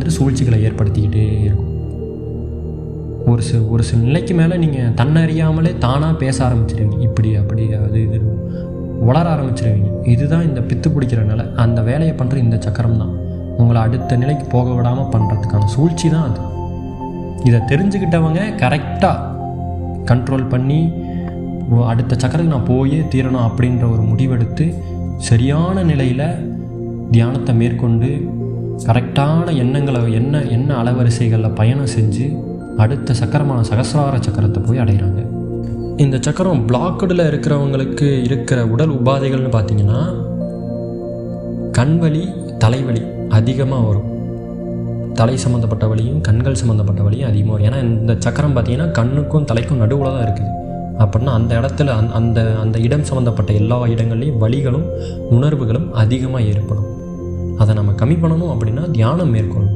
வந்துட்டு சூழ்ச்சிகளை ஏற்படுத்திக்கிட்டே இருக்கும். ஒரு சில ஒரு சில நிலைக்கு மேலே நீங்கள் தன்னறியாமலே தானாக பேச ஆரம்பிச்சிடுவீங்க இப்படி அப்படி அது இது வளர ஆரம்பிச்சிடுவீங்க இதுதான் இந்த பித்து பிடிக்கிற நிலை. அந்த வேலையை பண்ணுற இந்த சக்கரம் தான். உங்களை அடுத்த நிலைக்கு போக விடாமல் பண்ணுறதுக்கான சூழ்ச்சி தான் அது. இதை தெரிஞ்சுக்கிட்டவங்க கரெக்டாக கண்ட்ரோல் பண்ணி அடுத்த சக்கரத்துக்கு நான் போயே தீரணும் அப்படின்ற ஒரு முடிவெடுத்து சரியான நிலையில் தியானத்தை மேற்கொண்டு கரெக்டான எண்ணங்களை என்ன எண்ண அலவரிசைகளில் பயணம் செஞ்சு அடுத்த சக்கரமான சகசிரார சக்கரத்தை போய் அடைகிறாங்க. இந்த சக்கரம் பிளாக்கடில் இருக்கிறவங்களுக்கு இருக்கிற உடல் உபாதைகள்னு பார்த்தீங்கன்னா கண்வலி தலைவலி அதிகமாக வரும். தலை சம்மந்தப்பட்ட வலியும் கண்கள் சம்மந்தப்பட்ட வலியும் அதிகமாக வரும். ஏன்னா இந்த சக்கரம் பார்த்தீங்கன்னா கண்ணுக்கும் தலைக்கும் நடுவில் தான் இருக்குது. அப்படின்னா அந்த இடத்துல அந்த அந்த அந்த இடம் சம்மந்தப்பட்ட எல்லா இடங்கள்லேயும் வலிகளும் உணர்வுகளும் அதிகமாக ஏற்படும். அதை நம்ம கம்மி பண்ணணும் அப்படின்னா தியானம் மேற்கொள்ளணும்.